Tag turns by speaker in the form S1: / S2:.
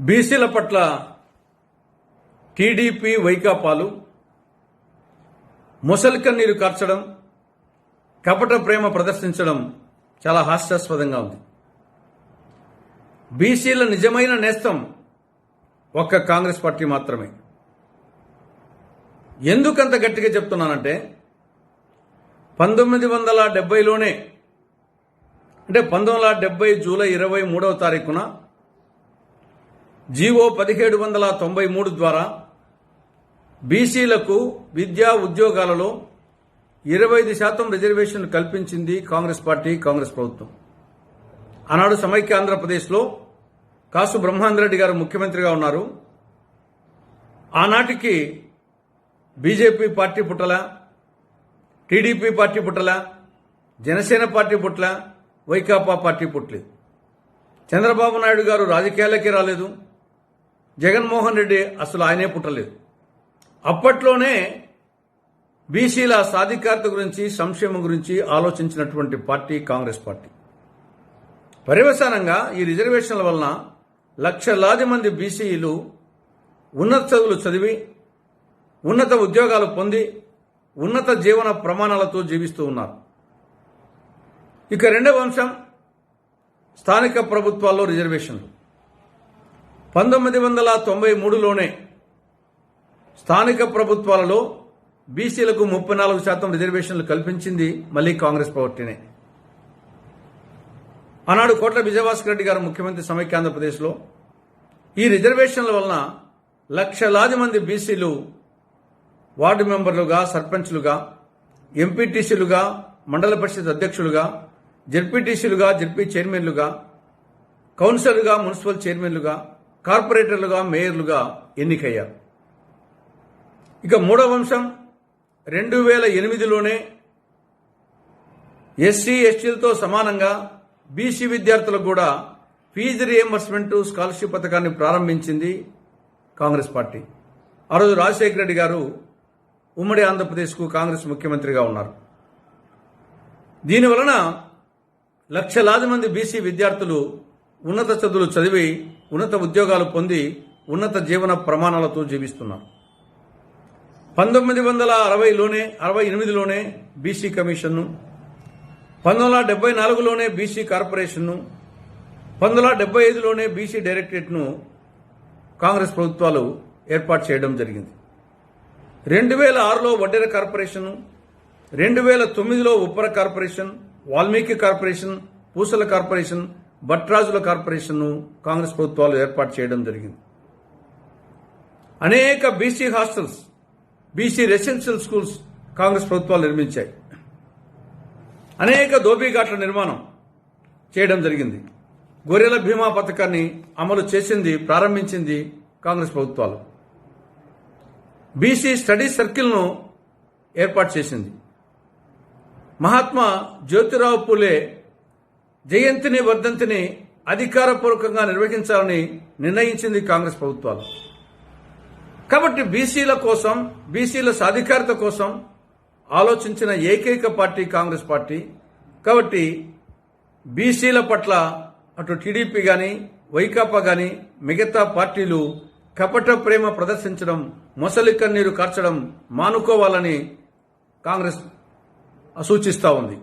S1: బీసీల పట్ల టీడీపీ వైకాపాలు ముసలిక నీరు కార్చడం కపట ప్రేమ ప్రదర్శించడం చాలా హాస్యాస్పదంగా ఉంది. బీసీల నిజమైన నేస్తం ఒక్క కాంగ్రెస్ పార్టీ మాత్రమే. ఎందుకంత గట్టిగా చెప్తున్నానంటే పంతొమ్మిది వందల డెబ్బైలోనే అంటే పంతొమ్మిది వందల డెబ్బై జూలై ఇరవై మూడవ తారీఖున జీవో పదిహేడు వందల తొంభై మూడు ద్వారా బీసీలకు విద్యా ఉద్యోగాలలో ఇరవై ఐదు శాతం రిజర్వేషన్ కల్పించింది కాంగ్రెస్ పార్టీ కాంగ్రెస్ ప్రభుత్వం. ఆనాడు సమైక్య ఆంధ్రప్రదేశ్లో కాసు బ్రహ్మాందరెడ్డి గారు ముఖ్యమంత్రిగా ఉన్నారు. ఆనాటికి బీజేపీ పార్టీ పుట్టల టీడీపీ పార్టీ పుట్టల జనసేన పార్టీ పుట్టల వైకాపా పార్టీ పుట్టలేదు. చంద్రబాబు నాయుడు గారు రాజకీయాలకే రాలేదు. జగన్మోహన్ రెడ్డి అసలు ఆయనే పుట్టలేదు. అప్పట్లోనే బీసీల సాధికారత గురించి సంక్షేమం గురించి ఆలోచించినటువంటి పార్టీ కాంగ్రెస్ పార్టీ. పర్యవసానంగా ఈ రిజర్వేషన్ల వలన లక్షలాది మంది బీసీలు ఉన్నత చదువులు చదివి ఉన్నత ఉద్యోగాలు పొంది ఉన్నత జీవన ప్రమాణాలతో జీవిస్తూ ఉన్నారు. ఇక రెండవ అంశం స్థానిక ప్రభుత్వాల్లో రిజర్వేషన్లు. పంతొమ్మిది వందల తొంభై మూడులోనే స్థానిక ప్రభుత్వాలలో బీసీలకు ముప్పై నాలుగు శాతం రిజర్వేషన్లు కల్పించింది మళ్ళీ కాంగ్రెస్ పార్టీనే. ఆనాడు కోట్ల విజయభాస్కర్ రెడ్డి గారు ముఖ్యమంత్రి సమైక్య ఆంధ్రప్రదేశ్లో ఈ రిజర్వేషన్ల వలన లక్షలాది మంది బీసీలు వార్డు మెంబర్లుగా సర్పంచ్లుగా ఎంపీటీసీలుగా మండల పరిషత్ అధ్యక్షులుగా జడ్పీటీసీలుగా జడ్పీ చైర్మన్లుగా కౌన్సిలర్గా మున్సిపల్ చైర్మన్లుగా కార్పొరేటర్లుగా మేయర్లుగా ఎన్నికయ్యారు. ఇక మూడవ అంశం రెండు వేల ఎనిమిదిలోనే ఎస్సీ ఎస్టీలతో సమానంగా బీసీ విద్యార్థులకు కూడా ఫీజు రియంబర్స్మెంట్ స్కాలర్షిప్ పథకాన్ని ప్రారంభించింది కాంగ్రెస్ పార్టీ. ఆ రోజు రాజశేఖర రెడ్డి గారు ఉమ్మడి ఆంధ్రప్రదేశ్కు కాంగ్రెస్ ముఖ్యమంత్రిగా ఉన్నారు. దీనివలన లక్షలాది మంది బీసీ విద్యార్థులు ఉన్నత చదువులు చదివి ఉన్నత ఉద్యోగాలు పొంది ఉన్నత జీవన ప్రమాణాలతో జీవిస్తున్నారు. పంతొమ్మిది వందల అరవైలోనే అరవై ఎనిమిదిలోనే బీసీ కమిషన్ను పంతొమ్మిది వందల డెబ్బై నాలుగులోనే బీసీ కార్పొరేషన్ను పంతొమ్మిది వందల డెబ్బై ఐదులోనే బీసీ డైరెక్టరేట్ను కాంగ్రెస్ ప్రభుత్వాలు ఏర్పాటు చేయడం జరిగింది. రెండు వేల ఆరులో వడ్డెర కార్పొరేషన్ రెండు వేల తొమ్మిదిలో ఉప్పర కార్పొరేషన్ వాల్మీకి కార్పొరేషన్ పూసల కార్పొరేషన్ భట్రాజుల కార్పొరేషన్ను కాంగ్రెస్ ప్రభుత్వాలు ఏర్పాటు చేయడం జరిగింది. అనేక BC hostels BC residential schools Congress ప్రభుత్వాలు నిర్మించాయి. అనేక దోబీఘాట్ల నిర్మాణం చేయడం జరిగింది. గొర్రెల బీమా పథకాన్ని అమలు చేసింది ప్రారంభించింది కాంగ్రెస్ ప్రభుత్వాలు. బీసీ స్టడీ సర్కిల్ను ఏర్పాటు చేసింది. మహాత్మా జ్యోతిరావు పూలే జయంతిని వర్ధంతిని అధికారపూర్వకంగా నిర్వహించాలని నిర్ణయించింది కాంగ్రెస్ ప్రభుత్వాలు. కాబట్టి బీసీల కోసం బీసీల సాధికారత కోసం ఆలోచించిన ఏకైక పార్టీ కాంగ్రెస్ పార్టీ. కాబట్టి బీసీల పట్ల అటు టీడీపీ కానీ వైకాపా కానీ మిగతా పార్టీలు కపట ప్రేమ ప్రదర్శించడం మొసలి కన్నీరు కార్చడం మానుకోవాలని కాంగ్రెస్ సూచిస్తూ ఉంది.